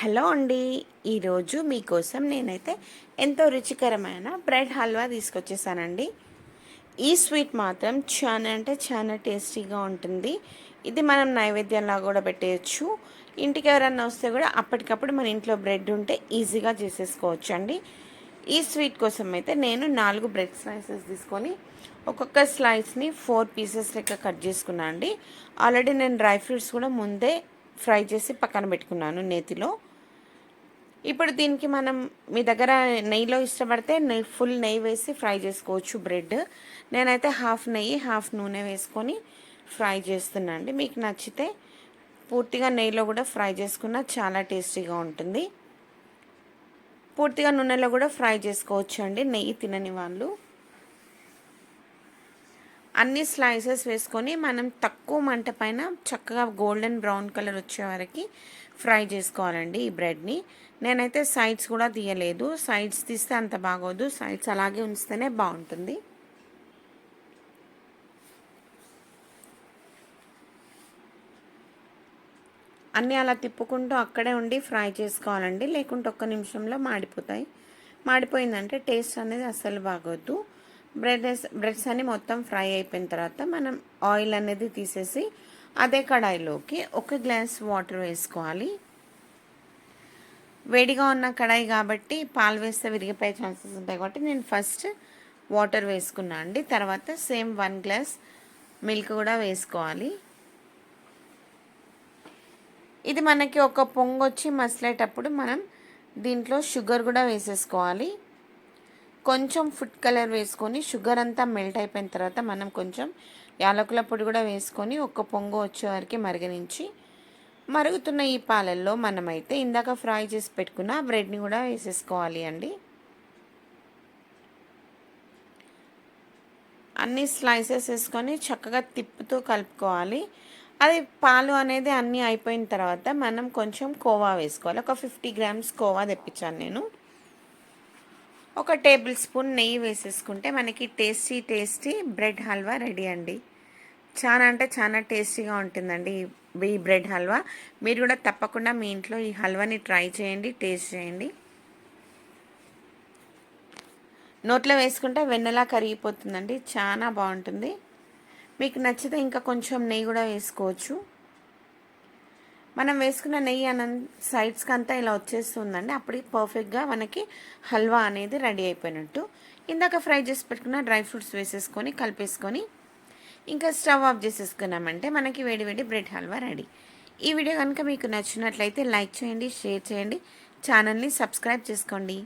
Hello అండి. ఈరోజు మీకోసం నేనైతే ఎంతో రుచికరమైన బ్రెడ్ హల్వా తీసుకొచ్చేసానండి. ఈ స్వీట్ మాత్రం చాలా అంటే చాలా టేస్టీగా ఉంటుంది. ఇది మనం నైవేద్యంలా కూడా పెట్టేయచ్చు. ఇంటికి ఎవరన్నా వస్తే కూడా అప్పటికప్పుడు మన ఇంట్లో బ్రెడ్ ఉంటే ఈజీగా చేసేసుకోవచ్చు అండి ఈ స్వీట్ కోసం అయితే నేను నాలుగు బ్రెడ్ స్లైసెస్ తీసుకొని ఒక్కొక్క స్లైస్ని ఫోర్ పీసెస్ లెక్క కట్ చేసుకున్నాను అండి ఆల్రెడీ నేను డ్రై ఫ్రూట్స్ కూడా ముందే ఫ్రై చేసి పక్కన పెట్టుకున్నాను నేతిలో. ఇప్పుడు దీనికి మనం మీ దగ్గర నెయ్యిలో ఇష్టపడితే నెయ్యి ఫుల్ నెయ్యి వేసి ఫ్రై చేసుకోవచ్చు బ్రెడ్. నేనైతే హాఫ్ నెయ్యి హాఫ్ నూనె వేసుకొని ఫ్రై చేస్తున్నా అండి. మీకు నచ్చితే పూర్తిగా నెయ్యిలో కూడా ఫ్రై చేసుకున్న చాలా టేస్టీగా ఉంటుంది. పూర్తిగా నూనెలో కూడా ఫ్రై చేసుకోవచ్చు అండి. నెయ్యి తినని వాళ్ళు. అన్ని స్లైసెస్ వేసుకొని మనం తక్కువ మంట పైన చక్కగా గోల్డెన్ బ్రౌన్ కలర్ వచ్చే వరకు ఫ్రై చేసుకోవాలండి ఈ బ్రెడ్ని. నేనైతే సైడ్స్ కూడా తీయలేదు. సైడ్స్ తీస్తే అంత బాగోదు. సైడ్స్ అలాగే ఉంచితేనే బాగుంటుంది. అన్నీ అలా తిప్పుకుంటూ అక్కడే ఉండి ఫ్రై చేసుకోవాలండి. లేకుంటే ఒక్క నిమిషంలో మాడిపోతాయి. మాడిపోయిందంటే టేస్ట్ అనేది అస్సలు బాగోద్దు బ్రెడ్ బ్రెడ్స్ అన్ని మొత్తం ఫ్రై అయిపోయిన తర్వాత మనం ఆయిల్ అనేది తీసేసి అదే కడాయిలోకి ఒక గ్లాస్ వాటర్ వేసుకోవాలి. వేడిగా ఉన్న కడాయి కాబట్టి పాలు వేస్తే విరిగిపోయే ఛాన్సెస్ ఉంటాయి కాబట్టి నేను ఫస్ట్ వాటర్ వేసుకున్నా అండి. తర్వాత సేమ్ వన్ గ్లాస్ మిల్క్ కూడా వేసుకోవాలి. ఇది మనకి ఒక పొంగు వచ్చి మసలేటప్పుడు మనం దీంట్లో షుగర్ కూడా వేసేసుకోవాలి. కొంచెం ఫుడ్ కలర్ వేసుకొని షుగర్ అంతా మెల్ట్ అయిపోయిన తర్వాత మనం కొంచెం యాలకుల పొడి కూడా వేసుకొని ఒక పొంగు వచ్చే వరకు మరిగనించి మరుగుతున్న ఈ పాలల్లో మనమైతే ఇందాక ఫ్రై చేసి పెట్టుకున్న బ్రెడ్ని కూడా వేసేసుకోవాలి అండి. అన్ని స్లైసెస్ వేసుకొని చక్కగా తిప్పుతూ కలుపుకోవాలి. అది పాలు అనేది అన్నీ అయిపోయిన తర్వాత మనం కొంచెం కోవా వేసుకోవాలి. ఒక ఫిఫ్టీ గ్రామ్స్ కోవా తెప్పించాను నేను. ఒక టేబుల్ స్పూన్ నెయ్యి వేసేసుకుంటే మనకి tasty tasty bread halwa ready అండి. చాలా అంటే చాలా టేస్టీగా ఉంటుందండి ఈ బ్రెడ్ హల్వా. మీరు కూడా తప్పకుండా మీ ఇంట్లో ఈ హల్వాని ట్రై చేయండి టేస్ట్ చేయండి. నోట్లో వేసుకుంటే వెన్నెలా కరిగిపోతుందండి చాలా బాగుంటుంది. మీకు నచ్చితే ఇంకా కొంచెం నెయ్యి కూడా వేసుకోవచ్చు. మనం వేసుకున్న నెయ్యి అన సైడ్స్కి అంతా ఇలా వచ్చేస్తుందండి. అప్పటికి పర్ఫెక్ట్గా మనకి హల్వా అనేది రెడీ అయిపోయినట్టు. ఇందాక ఫ్రై చేసి పెట్టుకున్న డ్రై ఫ్రూట్స్ వేసేసుకొని కలిపేసుకొని ఇంకా స్టవ్ ఆఫ్ చేసేసుకున్నామంటే మనకి వేడి వేడి బ్రెడ్ హల్వా రెడీ ఈ వీడియో కనుక మీకు నచ్చినట్లయితే లైక్ చేయండి షేర్ చేయండి. ఛానల్ని సబ్స్క్రైబ్ చేసుకోండి.